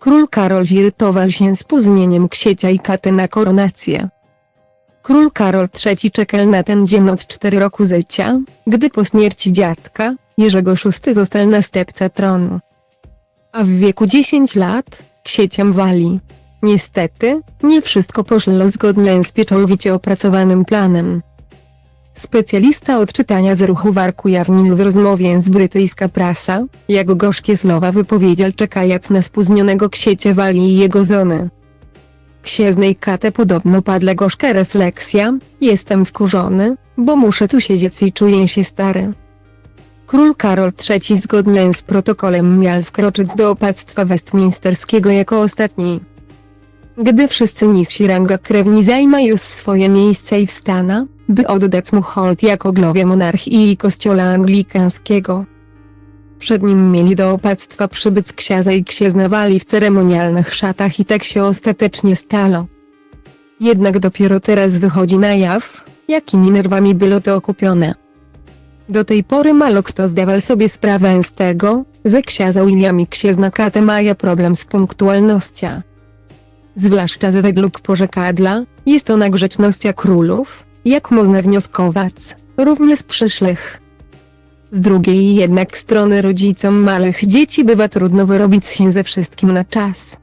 Król Karol zirytował się spóźnieniem ksiecia i katy na koronację. Król Karol III czekał na ten dzień od 4 roku życia, gdy po śmierci dziadka, Jerzego VI został następca tronu. A w wieku 10 lat, ksieciem wali. Niestety, nie wszystko poszło zgodnie z pieczołowicie opracowanym planem. Specjalista od czytania z ruchu warku ujawnił w rozmowie z brytyjska prasa, jak gorzkie słowa wypowiedział czekając na spóźnionego ksiecie wali i jego żony. Księżnej Kate podobno padła gorzka refleksja, jestem wkurzony, bo muszę tu siedzieć i czuję się stary. Król Karol III zgodnie z protokolem miał wkroczyć do opactwa westminsterskiego jako ostatni. Gdy wszyscy niżsi ranga krewni zajmą już swoje miejsce i wstana, by oddać mu hołd jako głowie monarchii i kościoła anglikańskiego. Przed nim mieli do opactwa przybyć księża i księżna wali w ceremonialnych szatach i tak się ostatecznie stało. Jednak dopiero teraz wychodzi na jaw, jakimi nerwami było to okupione. Do tej pory mało kto zdawał sobie sprawę z tego, że księża William i księżna Kate mają problem z punktualnością. Zwłaszcza że według porzekadła, jest ona grzecznością królów, jak można wnioskować, również przyszłych. Z drugiej jednak strony rodzicom małych dzieci bywa trudno wyrobić się ze wszystkim na czas.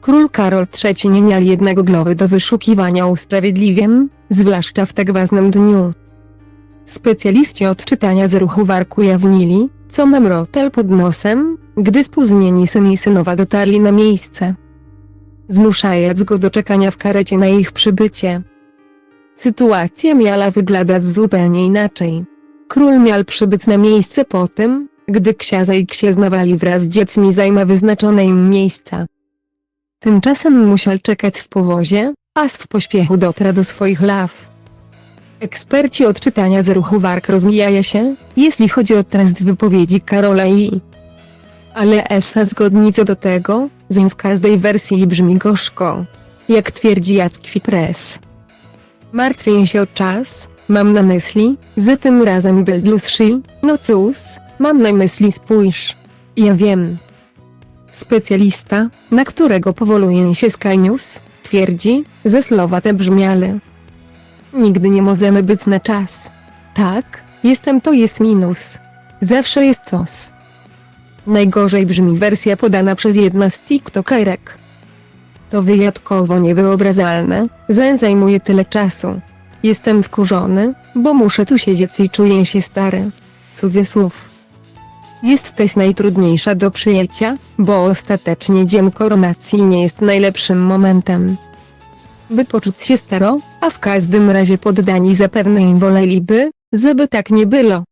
Król Karol III nie miał jednego głowy do wyszukiwania usprawiedliwień, zwłaszcza w tak ważnym dniu. Specjaliści od czytania z ruchu warku jawnili, co memrotel pod nosem, gdy spóźnieni syn i synowa dotarli na miejsce. Zmuszając go do czekania w karecie na ich przybycie. Sytuacja miała wyglądać zupełnie inaczej. Król miał przybyć na miejsce po tym, gdy księża i księżna wali wraz z dziećmi zajma wyznaczone im miejsca. Tymczasem musiał czekać w powozie, aż w pośpiechu dotra do swoich law. Eksperci od czytania z ruchu wark rozmijają się, jeśli chodzi o treść wypowiedzi Karola i ale Essa zgodni co do tego, że w każdej wersji brzmi gorzko. Jak twierdzi Jacki Press. Martwię się o czas, mam na myśli, że tym razem dłuższy, no cóż, mam na myśli spójrz. Ja wiem. Specjalista, na którego powołuje się Sky News, twierdzi, że słowa te brzmiały. Nigdy nie możemy być na czas. Tak, jestem to jest minus. Zawsze jest coś. Najgorzej brzmi wersja podana przez jedna z TikTokerek. To wyjątkowo niewyobrażalne, że zajmuje tyle czasu. Jestem wkurzony, bo muszę tu siedzieć i czuję się stary. Cudzie słów. Jest też najtrudniejsza do przyjęcia, bo ostatecznie dzień koronacji nie jest najlepszym momentem. By poczuć się staro, a w każdym razie poddani zapewne im woleliby, żeby tak nie było.